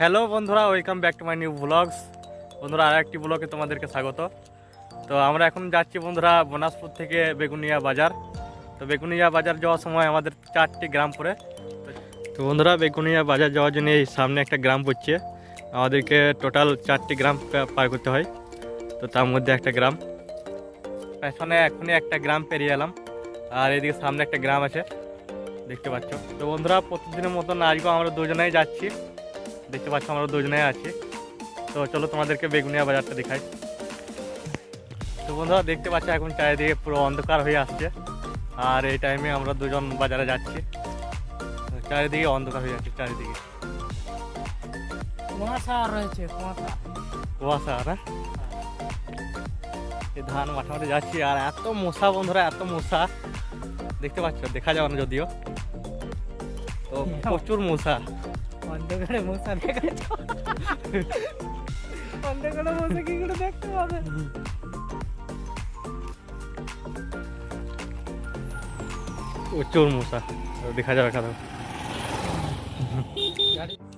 Hello বন্ধুরা, welcome back to my new blogs. বন্ধুরা আর একটি ব্লগে তোমাদেরকে স্বাগত। তো আমরা এখন যাচ্ছি বন্ধুরা বনাসপুর থেকে বেগুনিয়া বাজার। তো বেগুনিয়া বাজার যাওয়ার সময় আমাদের চারটি গ্রাম পড়ে। তো বন্ধুরা, বেগুনিয়া বাজার যাওয়ার জন্য এই সামনে একটা গ্রাম পড়ছে। আমাদেরকে টোটাল চারটি গ্রাম পার করতে হয়। তো তার মধ্যে একটা গ্রাম। পেছনে এখনই একটা গ্রাম পেরিয়ে এলাম। আর এদিকে সামনে একটা গ্রাম আছে। দেখতে পাচ্ছ। তো বন্ধুরা, প্রতিদিনের মতন আজকেও আমরা দুজনেই যাচ্ছি। দেখতে পাচ্ছ আমরা দুজনে আছি। তো চলো তোমাদেরকে বেগুনিয়া বাজারটা দেখাই। তো বন্ধুরা দেখতে পাচ্ছ এখন চারিদিকে পুরো অন্ধকার হয়ে আসছে। আর এই টাইমে আমরা দুজন বাজারে যাচ্ছি। চারিদিকে অন্ধকার হয়ে যাচ্ছে চারিদিকে। কুয়াশা রয়েছে কুয়াশা। কুয়াশা না? এই ধান মাঠে মাঠে যাচ্ছি আর এত মশা বন্ধুরা এত মশা। দেখতে পাচ্ছ দেখা যাবে না যদিও। তো প্রচুর মশা। অন্ধকারে মশা দেখাচ্ছ অন্ধকারে মশা কি করে দেখতে পাবে? প্রচুর মশা, দেখা যাবে খারাপ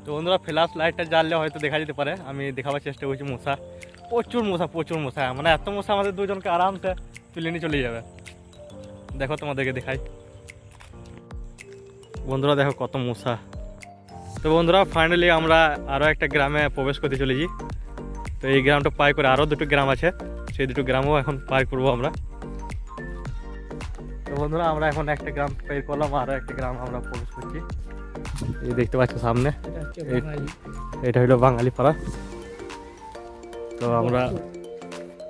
তো বন্ধুরা ফ্ল্যাশ লাইটটা জ্বাললে হয়তো দেখা যেতে পারে। আমি দেখাবার চেষ্টা করছি মশা। প্রচুর মশা প্রচুর মশা। মানে এত মশা আমাদের দুজনকে আরামসে তুলে নিয়ে চলে যাবে। দেখো তোমাদেরকে দেখাই। বন্ধুরা, দেখো কত মশা। তো বন্ধুরা ফাইনালি আমরা আরও একটা গ্রামে প্রবেশ করতে চলেছি। তো এই গ্রামটা পার করে আরও দুটো গ্রাম আছে। সেই দুটো গ্রামও এখন পার করব আমরা। তো বন্ধুরা, আমরা এখন একটা গ্রাম পের করলাম আরও একটা গ্রাম আমরা প্রবেশ করছি। এই দেখতে পাচ্ছ সামনে এটা হলো বাঙালি পাড়া। তো আমরা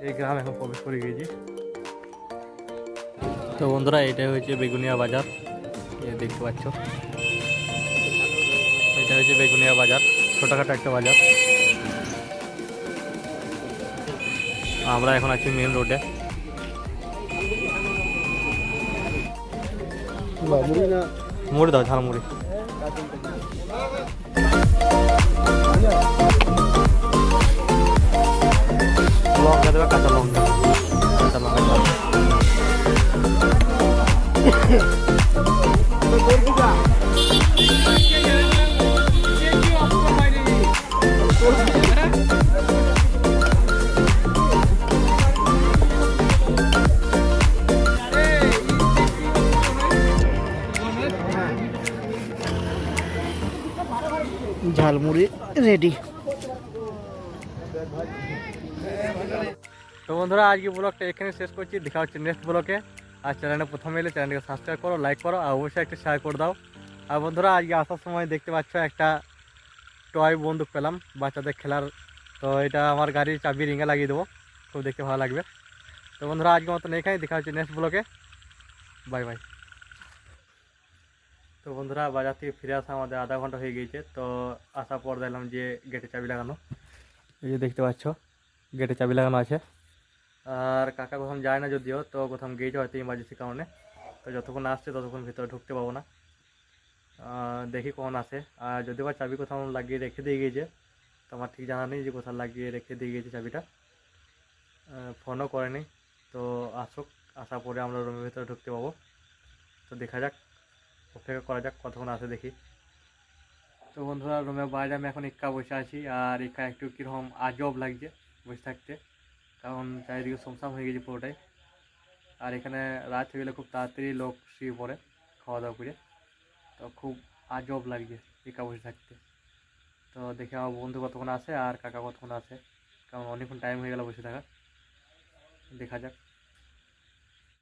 এই গ্রাম এখন প্রবেশ করে গিয়েছি তো বন্ধুরা, এটাই হয়েছে বেগুনিয়া বাজার। দেখতে পাচ্ছ। এটা হচ্ছে বেগুনিয়া বাজার, ছোটোখাটো একটা বাজার। আমরা এখন আছি মেন রোডে মুড়ি দাও, ঝালমুড়ি। ঝালমুড়ি রেডি তো বন্ধুরা, আজকে ব্লগটা এখানে শেষ করছি। দেখা হচ্ছে নেক্সট ব্লগে। আর চ্যানেলে প্রথমে এলে চ্যানেলকে সাবস্ক্রাইব করো লাইক করো, আর অবশ্যই একটা শেয়ার করে দাও। আর বন্ধুরা, আজকে আসার সময় দেখতে পাচ্ছ একটা টয় বন্দুক পেলাম, বাচ্চাদের খেলার। তো এটা আমার গাড়ির চাবি রিঙে লাগিয়ে দেবো। খুব দেখতে ভালো লাগবে। তো বন্ধুরা আজকে মতন এখানে দেখা হচ্ছে নেক্সট ব্লগে। বাই বাই তো বন্ধুরা, বাজার থেকে ফিরে আসা আমাদের আধা ঘণ্টা হয়ে গিয়েছে, তো আসার পর দেখলাম যে গেটে চাবি লাগানো। এই যে দেখতে পাচ্ছ, গেটে চাবি লাগানো আছে। আর কাকা কোথাও যায় না যদিও, তো কোথাও গিয়েছে হয়তো ইমার্জেন্সি কারণে। তো যতক্ষণ আসছে ততক্ষণ ভিতরে ঢুকতে পাবো না। দেখি কখন আসে। আর যদি বা চাবি কোথাও লাগিয়ে রেখে দিয়ে গিয়েছে, তো আমার ঠিক জানা নেই যে কোথাও লাগিয়ে রেখে দিয়ে গিয়েছে চাবিটা। ফোনও করেনি। তো আসুক, আসার পরে আমরা রুমের ভিতরে ঢুকতে পাবো তো দেখা যাক। অপেক্ষা করা যাক, কতক্ষণ আসে দেখি। তো বন্ধুরা রুমের বাইরে আমি এখন একা বসে আছি, আর একা একটু কীরকম আজব লাগছে বসে থাকতে। কারণ চারিদিকে শুনশান হয়ে গেছে পুরোটাই। আর এখানে রাত হয়ে গেলে খুব তাড়াতাড়ি লোক শুয়ে পড়ে খাওয়া দাওয়া করে। তো খুব আজব লাগছে একা বসে থাকতে। তো দেখে আমার বন্ধু কতক্ষণ আসে আর কাকা কতক্ষণ আসে কারণ অনেকক্ষণ টাইম হয়ে গেল বসে থাকা দেখা যাক।